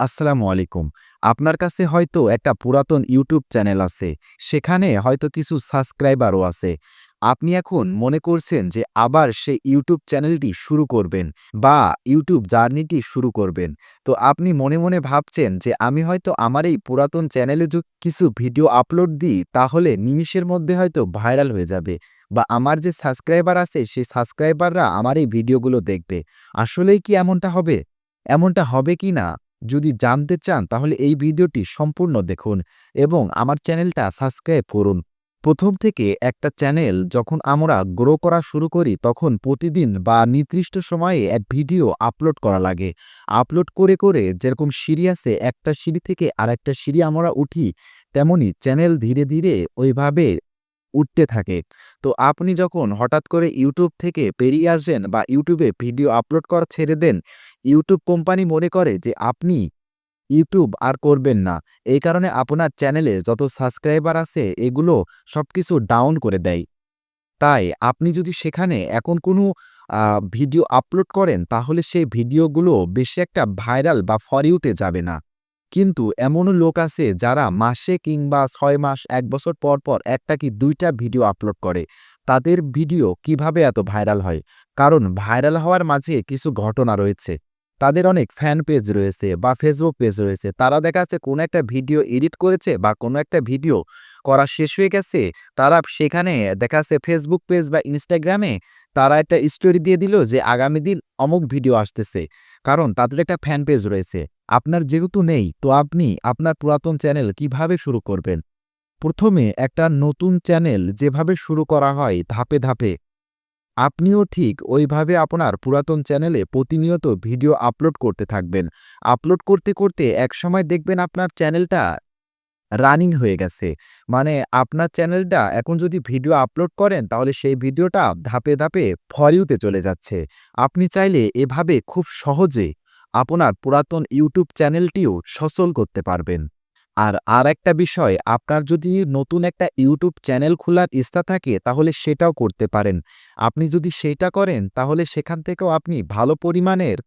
আসসালামু আলাইকুম। আপনার কাছে হয়তো একটা পুরাতন ইউটিউব চ্যানেল আছে। সেখানে হয়তো কিছু সাবস্ক্রাইবারও আছে। আপনি এখন মনে করছেন যে আবার সে ইউটিউব চ্যানেলটি শুরু করবেন বা ইউটিউব জার্নিটি শুরু করবেন। তো আপনি মনে, মনে ভাবছেন যে আমি হয়তো আমার এই পুরাতন চ্যানেলে কিছু ভিডিও আপলোড দিই তাহলে নিমিষের মধ্যে হয়তো ভাইরাল হয়ে যাবে বা আমার যে সাবস্ক্রাইবার আছে সেই সাবস্ক্রাইবাররা আমার এই ভিডিওগুলো দেখবে। আসলেই কি এমনটা হবে? এমনটা হবে কি না? যদি জানতে চান তাহলে এই ভিডিওটি সম্পূর্ণ দেখুন এবং আমার চ্যানেলটা সাবস্ক্রাইব করুন। প্রথম থেকে একটা চ্যানেল যখন আমরা গ্রো করা শুরু করি তখন প্রতিদিন বা নির্দিষ্ট সময়ে এক ভিডিও আপলোড করা লাগে। আপলোড করে, করে যেরকম সিঁড়ি আছে একটা সিঁড়ি থেকে আরেকটা সিঁড়ি আমরা উঠি তেমনি চ্যানেল ধীরে, ধীরে ওইভাবে উঠতে থাকে। তো আপনি যখন হঠাৎ করে ইউটিউব থেকে পেরিয়ে আসবেন বা ইউটিউবে ভিডিও আপলোড করা ছেড়ে দেন, ইউটিউব কোম্পানি মনে করে যে আপনি ইউটিউব আর করবেন না। এই কারণে আপনার চ্যানেলে যত সাবস্ক্রাইবার আছে এগুলো সবকিছু ডাউন করে দেয়। তাই আপনি যদি সেখানে এখন কোনো ভিডিও আপলোড করেন তাহলে সেই ভিডিওগুলো বেশি একটা ভাইরাল বা ফরিউতে যাবে না। কিন্তু এমনও লোক আছে যারা মাসে কিংবা ছয় মাস এক বছর পর, পর একটা কি দুইটা ভিডিও আপলোড করে। তাদের ভিডিও কীভাবে এত ভাইরাল হয়? কারণ ভাইরাল হওয়ার মাঝে কিছু ঘটনা রয়েছে। তাদের অনেক ফ্যান পেজ রয়েছে বা ফেসবুক পেজ রয়েছে। তারা দেখা যাচ্ছে কোনো একটা ভিডিও এডিট করেছে বা কোনো একটা ভিডিও করা শেষ হয়ে গেছে। তারা সেখানে দেখা যাচ্ছে ফেসবুক পেজ বা ইনস্টাগ্রামে তারা একটা স্টোরি দিয়ে দিল যে আগামী দিন অমুক ভিডিও আসতেছে। কারণ তাদের একটা ফ্যান পেজ রয়েছে। আপনার যেহেতু নেই তো আপনি আপনার পুরাতন চ্যানেল কীভাবে শুরু করবেন? প্রথমে একটা নতুন চ্যানেল যেভাবে শুরু করা হয় ধাপে, ধাপে আপনিও ঠিক ওইভাবে আপনার পুরাতন চ্যানেলে প্রতিনিয়ত ভিডিও আপলোড করতে থাকবেন। আপলোড করতে, করতে একসময় দেখবেন আপনার চ্যানেলটা রানিং হয়ে গেছে। মানে আপনার চ্যানেলটা এখন যদি ভিডিও আপলোড করেন তাহলে সেই ভিডিওটা ধাপে, ধাপে ফরিউতে চলে যাচ্ছে। আপনি চাইলে এভাবে খুব সহজে আপনার পুরাতন ইউটিউব চ্যানেলটিও সচল করতে পারবেন। আর আর একটা বিষয় আপনার যদি নতুন একটা ইউটিউব চ্যানেল খোলার ইচ্ছা থাকে তাহলে সেটাও করতে পারেন। আপনি যদি সেটা করেন তাহলে সেখান থেকেও আপনি ভালো পরিমাণের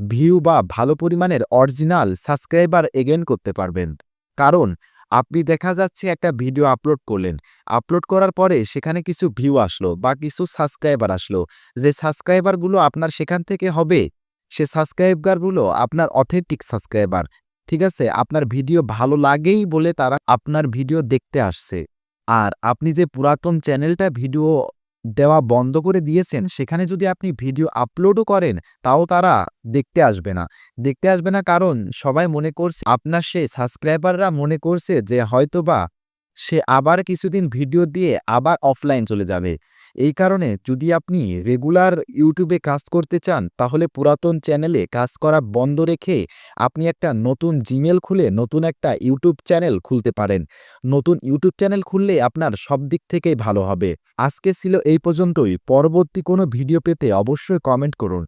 ভিউ বা ভালো পরিমাণের অরিজিনাল সাবস্ক্রাইবার গেইন করতে পারবেন। কারণ আপনি দেখা যাচ্ছে একটা ভিডিও আপলোড করলেন। আপলোড করার পরে সেখানে কিছু ভিউ আসলো বা কিছু সাবস্ক্রাইবার আসলো। যে সাবস্ক্রাইবারগুলো আপনার সেখান থেকে হবে, সে সাবস্ক্রাইবারগুলো আপনার অথেন্টিক সাবস্ক্রাইবার। ঠিক আছে? আপনার ভিডিও ভালো লাগেই বলে তারা আপনার ভিডিও দেখতে আসছে। আর আপনি যে পুরাতন চ্যানেলটা ভিডিও দেওয়া বন্ধ করে দিয়েছেন, সেখানে যদি আপনি ভিডিও আপলোডও করেন, তাও তারা দেখতে আসবে না। দেখতে আসবে না কারণ সবাই মনে করছে, আপনার সেই সাবস্ক্রাইবাররা মনে করছে যে হয়তোবা সে আবার কিছুদিন ভিডিও দিয়ে আবার অফলাইন চলে যাবে। এই কারণে যদি আপনি রেগুলার ইউটিউবে কাজ করতে চান, তাহলে পুরাতন চ্যানেলে কাজ করা বন্ধ রেখে আপনি একটা নতুন জিমেল খুলে নতুন একটা ইউটিউব চ্যানেল খুলতে পারেন। নতুন ইউটিউব চ্যানেল খুললে আপনার সব দিক থেকেই ভালো হবে। আজকে ছিল এই পর্যন্তই। পরবর্তী কোনো ভিডিও পেতে অবশ্যই কমেন্ট করুন।